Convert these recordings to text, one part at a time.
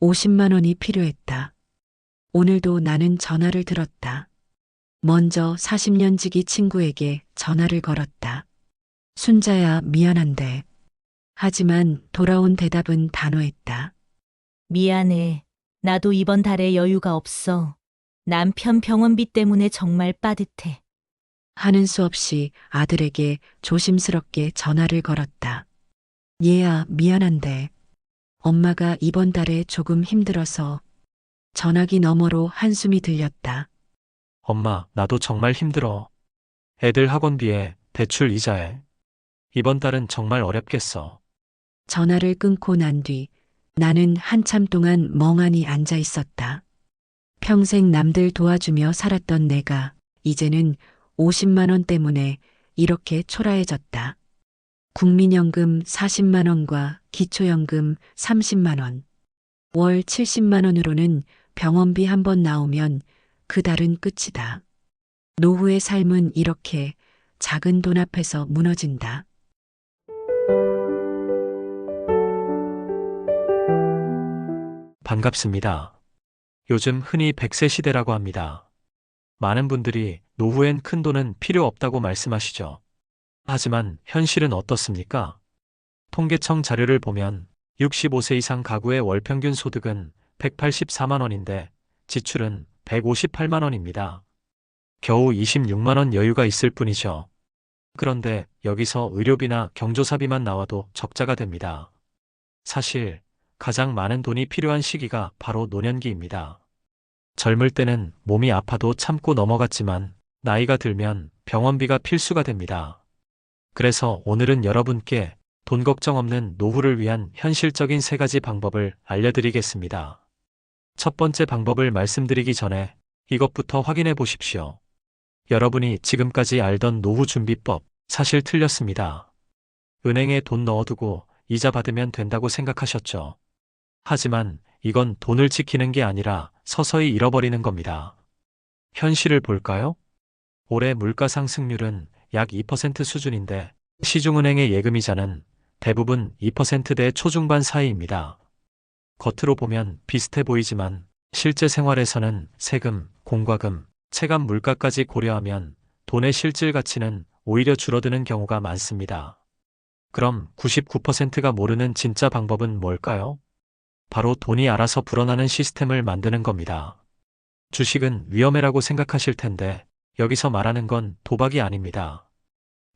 50만 원이 필요했다. 오늘도 나는 전화를 들었다. 먼저 40년 지기 친구에게 전화를 걸었다. 순자야, 미안한데. 하지만 돌아온 대답은 단호했다. 미안해. 나도 이번 달에 여유가 없어. 남편 병원비 때문에 정말 빠듯해. 하는 수 없이 아들에게 조심스럽게 전화를 걸었다. 얘야, 미안한데. 엄마가 이번 달에 조금 힘들어서 전화기 너머로 한숨이 들렸다. 엄마, 나도 정말 힘들어. 애들 학원비에 대출 이자에. 이번 달은 정말 어렵겠어. 전화를 끊고 난 뒤 나는 한참 동안 멍하니 앉아 있었다. 평생 남들 도와주며 살았던 내가 이제는 50만 원 때문에 이렇게 초라해졌다. 국민연금 40만 원과 기초연금 30만 원. 월 70만 원으로는 병원비 한 번 나오면 그 달은 끝이다. 노후의 삶은 이렇게 작은 돈 앞에서 무너진다. 반갑습니다. 요즘 흔히 100세 시대라고 합니다. 많은 분들이 노후엔 큰 돈은 필요 없다고 말씀하시죠. 하지만 현실은 어떻습니까? 통계청 자료를 보면 65세 이상 가구의 월 평균 소득은 184만 원인데 지출은 158만 원입니다. 겨우 26만 원 여유가 있을 뿐이죠. 그런데 여기서 의료비나 경조사비만 나와도 적자가 됩니다. 사실 가장 많은 돈이 필요한 시기가 바로 노년기입니다. 젊을 때는 몸이 아파도 참고 넘어갔지만 나이가 들면 병원비가 필수가 됩니다. 그래서 오늘은 여러분께 돈 걱정 없는 노후를 위한 현실적인 세 가지 방법을 알려드리겠습니다. 첫 번째 방법을 말씀드리기 전에 이것부터 확인해 보십시오. 여러분이 지금까지 알던 노후 준비법 사실 틀렸습니다. 은행에 돈 넣어두고 이자 받으면 된다고 생각하셨죠. 하지만 이건 돈을 지키는 게 아니라 서서히 잃어버리는 겁니다. 현실을 볼까요? 올해 물가 상승률은 약 2% 수준인데 시중은행의 예금이자는 대부분 2%대 초중반 사이입니다. 겉으로 보면 비슷해 보이지만 실제 생활에서는 세금, 공과금, 체감 물가까지 고려하면 돈의 실질 가치는 오히려 줄어드는 경우가 많습니다. 그럼 99%가 모르는 진짜 방법은 뭘까요? 바로 돈이 알아서 불어나는 시스템을 만드는 겁니다. 주식은 위험해라고 생각하실 텐데 여기서 말하는 건 도박이 아닙니다.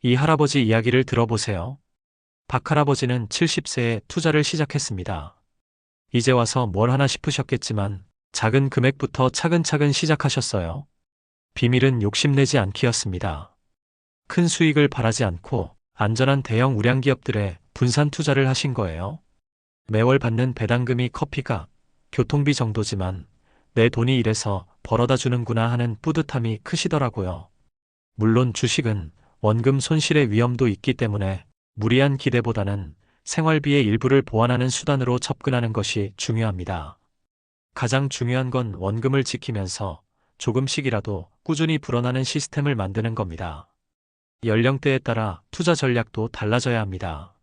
이 할아버지 이야기를 들어보세요. 박 할아버지는 70세에 투자를 시작했습니다. 이제 와서 뭘 하나 싶으셨겠지만 작은 금액부터 차근차근 시작하셨어요. 비밀은 욕심내지 않기였습니다. 큰 수익을 바라지 않고 안전한 대형 우량 기업들에 분산 투자를 하신 거예요. 매월 받는 배당금이 커피가 교통비 정도지만 내 돈이 이래서 벌어다 주는구나 하는 뿌듯함이 크시더라고요. 물론 주식은 원금 손실의 위험도 있기 때문에 무리한 기대보다는 생활비의 일부를 보완하는 수단으로 접근하는 것이 중요합니다. 가장 중요한 건 원금을 지키면서 조금씩이라도 꾸준히 불어나는 시스템을 만드는 겁니다. 연령대에 따라 투자 전략도 달라져야 합니다.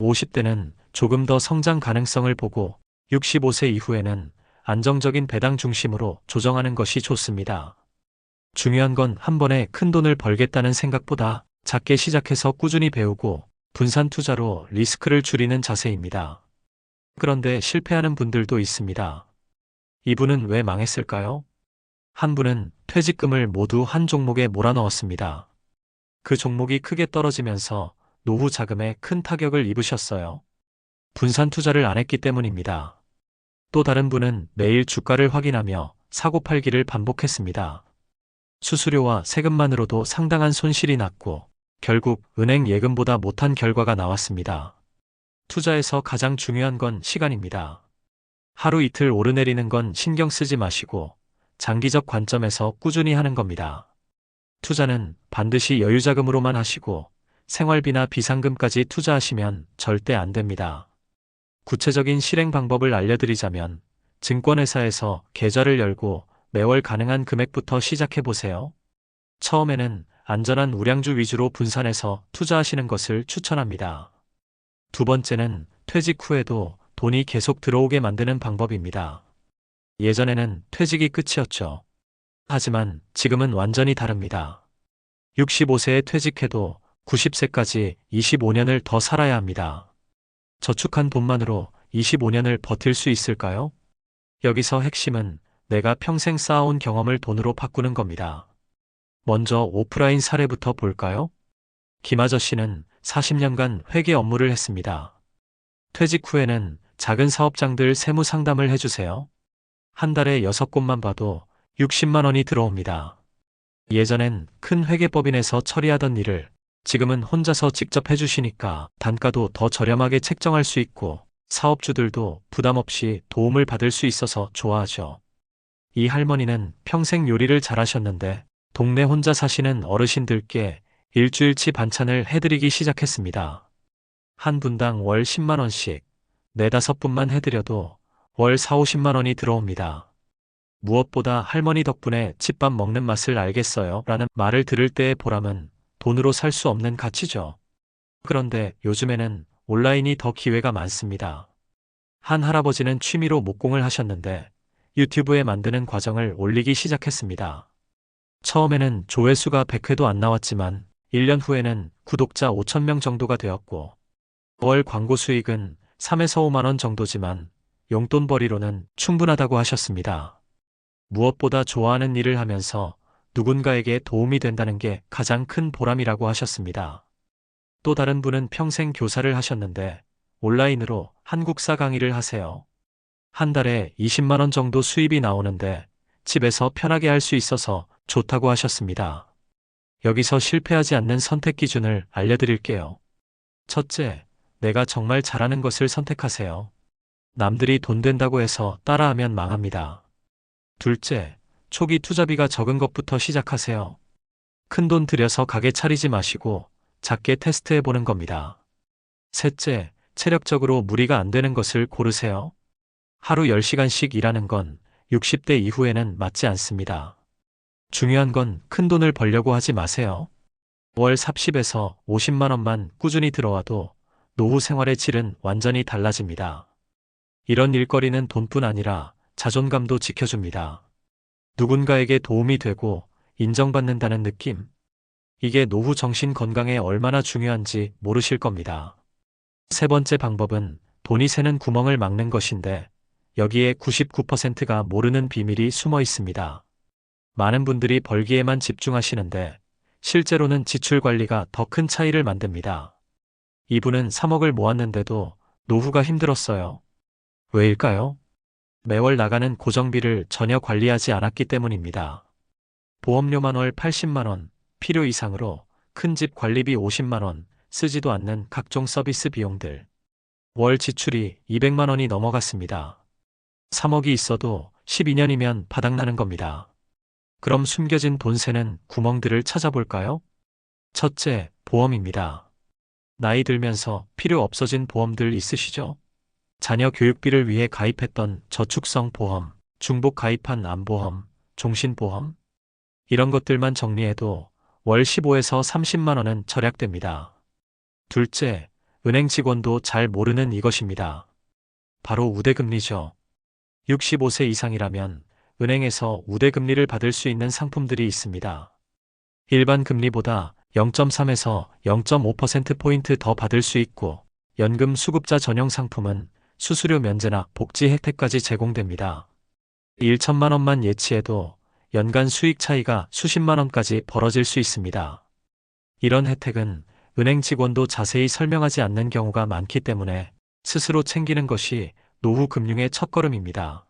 50대는 조금 더 성장 가능성을 보고 65세 이후에는 안정적인 배당 중심으로 조정하는 것이 좋습니다. 중요한 건 한 번에 큰 돈을 벌겠다는 생각보다 작게 시작해서 꾸준히 배우고 분산 투자로 리스크를 줄이는 자세입니다. 그런데 실패하는 분들도 있습니다. 이분은 왜 망했을까요? 한 분은 퇴직금을 모두 한 종목에 몰아넣었습니다. 그 종목이 크게 떨어지면서 노후 자금에 큰 타격을 입으셨어요. 분산 투자를 안 했기 때문입니다. 또 다른 분은 매일 주가를 확인하며 사고 팔기를 반복했습니다. 수수료와 세금만으로도 상당한 손실이 났고 결국 은행 예금보다 못한 결과가 나왔습니다. 투자에서 가장 중요한 건 시간입니다. 하루 이틀 오르내리는 건 신경 쓰지 마시고 장기적 관점에서 꾸준히 하는 겁니다. 투자는 반드시 여유자금으로만 하시고 생활비나 비상금까지 투자하시면 절대 안 됩니다. 구체적인 실행 방법을 알려드리자면 증권회사에서 계좌를 열고 매월 가능한 금액부터 시작해 보세요. 처음에는 안전한 우량주 위주로 분산해서 투자하시는 것을 추천합니다. 두 번째는 퇴직 후에도 돈이 계속 들어오게 만드는 방법입니다. 예전에는 퇴직이 끝이었죠. 하지만 지금은 완전히 다릅니다. 65세에 퇴직해도 90세까지 25년을 더 살아야 합니다. 저축한 돈만으로 25년을 버틸 수 있을까요? 여기서 핵심은 내가 평생 쌓아온 경험을 돈으로 바꾸는 겁니다. 먼저 오프라인 사례부터 볼까요? 김아저 씨는 40년간 회계 업무를 했습니다. 퇴직 후에는 작은 사업장들 세무 상담을 해주세요. 한 달에 6곳만 봐도 60만 원이 들어옵니다. 예전엔 큰 회계법인에서 처리하던 일을 지금은 혼자서 직접 해주시니까 단가도 더 저렴하게 책정할 수 있고 사업주들도 부담 없이 도움을 받을 수 있어서 좋아하죠. 이 할머니는 평생 요리를 잘하셨는데 동네 혼자 사시는 어르신들께 일주일치 반찬을 해드리기 시작했습니다. 한 분당 월 10만원씩, 네다섯 분만 해드려도 월 4, 50만 원이 들어옵니다. 무엇보다 할머니 덕분에 집밥 먹는 맛을 알겠어요. 라는 말을 들을 때의 보람은 돈으로 살 수 없는 가치죠. 그런데 요즘에는 온라인이 더 기회가 많습니다. 한 할아버지는 취미로 목공을 하셨는데 유튜브에 만드는 과정을 올리기 시작했습니다. 처음에는 조회수가 100회도 안 나왔지만 1년 후에는 구독자 5천명 정도가 되었고 월 광고 수익은 3에서 5만 원 정도지만 용돈벌이로는 충분하다고 하셨습니다. 무엇보다 좋아하는 일을 하면서 누군가에게 도움이 된다는 게 가장 큰 보람이라고 하셨습니다. 또 다른 분은 평생 교사를 하셨는데 온라인으로 한국사 강의를 하세요. 한 달에 20만 원 정도 수입이 나오는데 집에서 편하게 할 수 있어서 좋다고 하셨습니다. 여기서 실패하지 않는 선택 기준을 알려드릴게요. 첫째, 내가 정말 잘하는 것을 선택하세요. 남들이 돈 된다고 해서 따라하면 망합니다. 둘째, 초기 투자비가 적은 것부터 시작하세요. 큰 돈 들여서 가게 차리지 마시고 작게 테스트해 보는 겁니다. 셋째, 체력적으로 무리가 안 되는 것을 고르세요. 하루 10시간씩 일하는 건 60대 이후에는 맞지 않습니다. 중요한 건 큰 돈을 벌려고 하지 마세요. 월 30에서 50만 원만 꾸준히 들어와도 노후 생활의 질은 완전히 달라집니다. 이런 일거리는 돈뿐 아니라 자존감도 지켜줍니다. 누군가에게 도움이 되고 인정받는다는 느낌. 이게 노후 정신 건강에 얼마나 중요한지 모르실 겁니다. 세 번째 방법은 돈이 새는 구멍을 막는 것인데 여기에 99%가 모르는 비밀이 숨어 있습니다. 많은 분들이 벌기에만 집중하시는데 실제로는 지출 관리가 더 큰 차이를 만듭니다. 이분은 3억을 모았는데도 노후가 힘들었어요. 왜일까요? 매월 나가는 고정비를 전혀 관리하지 않았기 때문입니다. 보험료만 월 80만원, 필요 이상으로 큰 집 관리비 50만원, 쓰지도 않는 각종 서비스 비용들. 월 지출이 200만원이 넘어갔습니다. 3억이 있어도 12년이면 바닥나는 겁니다. 그럼 숨겨진 돈새는 구멍들을 찾아볼까요? 첫째, 보험입니다. 나이 들면서 필요 없어진 보험들 있으시죠? 자녀 교육비를 위해 가입했던 저축성 보험, 중복 가입한 암보험, 종신보험? 이런 것들만 정리해도 월 15에서 30만 원은 절약됩니다. 둘째, 은행 직원도 잘 모르는 이것입니다. 바로 우대금리죠. 65세 이상이라면 은행에서 우대금리를 받을 수 있는 상품들이 있습니다. 일반 금리보다 0.3에서 0.5%포인트 더 받을 수 있고, 연금 수급자 전용 상품은 수수료 면제나 복지 혜택까지 제공됩니다. 1천만 원만 예치해도 연간 수익 차이가 수십만 원까지 벌어질 수 있습니다. 이런 혜택은 은행 직원도 자세히 설명하지 않는 경우가 많기 때문에 스스로 챙기는 것이 노후 금융의 첫걸음입니다.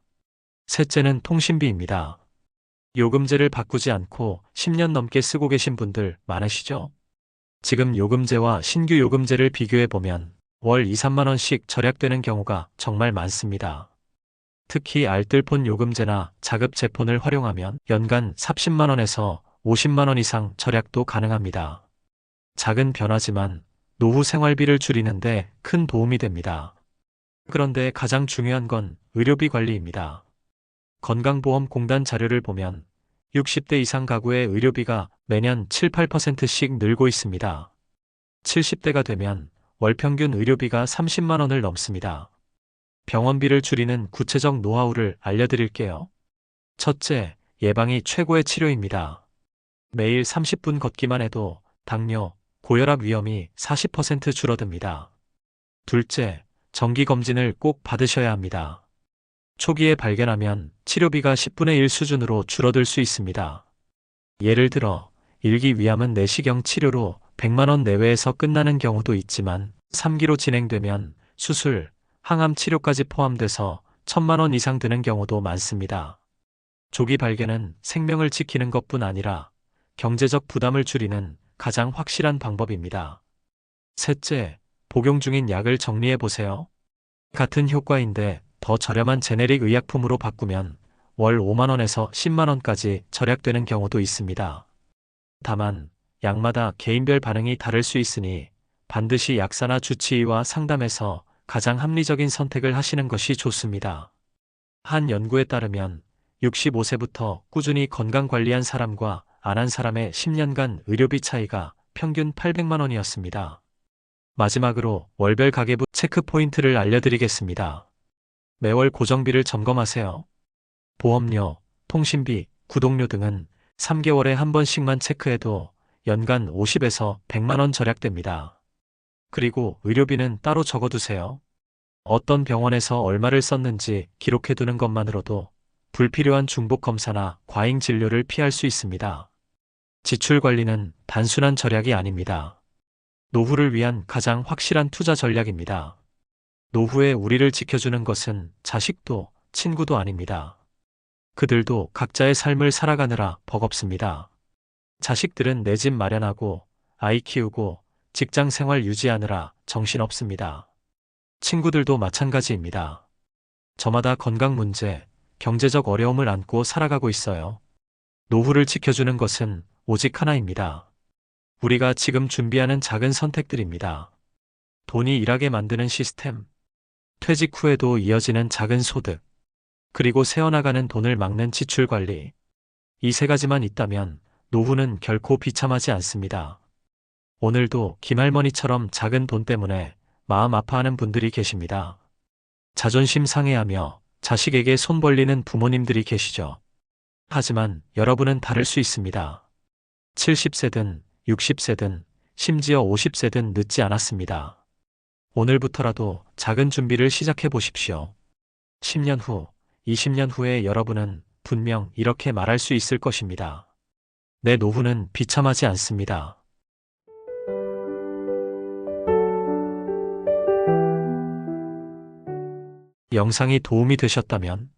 셋째는 통신비입니다. 요금제를 바꾸지 않고 10년 넘게 쓰고 계신 분들 많으시죠? 지금 요금제와 신규 요금제를 비교해 보면 월 2, 3만 원씩 절약되는 경우가 정말 많습니다. 특히 알뜰폰 요금제나 자급 제폰을 활용하면 연간 30만 원에서 50만 원 이상 절약도 가능합니다. 작은 변화지만 노후 생활비를 줄이는데 큰 도움이 됩니다. 그런데 가장 중요한 건 의료비 관리입니다. 건강보험공단 자료를 보면 60대 이상 가구의 의료비가 매년 7, 8%씩 늘고 있습니다. 70대가 되면 월 평균 의료비가 30만 원을 넘습니다. 병원비를 줄이는 구체적 노하우를 알려드릴게요. 첫째, 예방이 최고의 치료입니다. 매일 30분 걷기만 해도 당뇨, 고혈압 위험이 40% 줄어듭니다. 둘째, 정기검진을 꼭 받으셔야 합니다. 초기에 발견하면 치료비가 10분의 1 수준으로 줄어들 수 있습니다. 예를 들어, 일기 위암은 내시경 치료로 100만원 내외에서 끝나는 경우도 있지만, 3기로 진행되면 수술, 항암 치료까지 포함돼서 1000만원 이상 드는 경우도 많습니다. 조기 발견은 생명을 지키는 것뿐 아니라 경제적 부담을 줄이는 가장 확실한 방법입니다. 셋째, 복용 중인 약을 정리해 보세요. 같은 효과인데 더 저렴한 제네릭 의약품으로 바꾸면 월 5만원에서 10만원까지 절약되는 경우도 있습니다. 다만, 약마다 개인별 반응이 다를 수 있으니 반드시 약사나 주치의와 상담해서 가장 합리적인 선택을 하시는 것이 좋습니다. 한 연구에 따르면 65세부터 꾸준히 건강 관리한 사람과 안 한 사람의 10년간 의료비 차이가 평균 800만 원이었습니다. 마지막으로 월별 가계부 체크 포인트를 알려드리겠습니다. 매월 고정비를 점검하세요. 보험료, 통신비, 구독료 등은 3개월에 한 번씩만 체크해도 연간 50에서 100만 원 절약됩니다. 그리고 의료비는 따로 적어두세요. 어떤 병원에서 얼마를 썼는지 기록해두는 것만으로도 불필요한 중복 검사나 과잉 진료를 피할 수 있습니다. 지출 관리는 단순한 절약이 아닙니다. 노후를 위한 가장 확실한 투자 전략입니다. 노후에 우리를 지켜주는 것은 자식도 친구도 아닙니다. 그들도 각자의 삶을 살아가느라 버겁습니다. 자식들은 내 집 마련하고 아이 키우고 직장 생활 유지하느라 정신없습니다. 친구들도 마찬가지입니다. 저마다 건강 문제, 경제적 어려움을 안고 살아가고 있어요. 노후를 지켜주는 것은 오직 하나입니다. 우리가 지금 준비하는 작은 선택들입니다. 돈이 일하게 만드는 시스템, 퇴직 후에도 이어지는 작은 소득, 그리고 새어나가는 돈을 막는 지출 관리. 이 세 가지만 있다면 노후는 결코 비참하지 않습니다. 오늘도 김할머니처럼 작은 돈 때문에 마음 아파하는 분들이 계십니다. 자존심 상해하며 자식에게 손 벌리는 부모님들이 계시죠. 하지만 여러분은 다를 수 있습니다. 70세든 60세든 심지어 50세든 늦지 않았습니다. 오늘부터라도 작은 준비를 시작해 보십시오. 10년 후, 20년 후에 여러분은 분명 이렇게 말할 수 있을 것입니다. 내 노후는 비참하지 않습니다. 영상이 도움이 되셨다면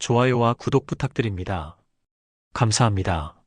좋아요와 구독 부탁드립니다. 감사합니다.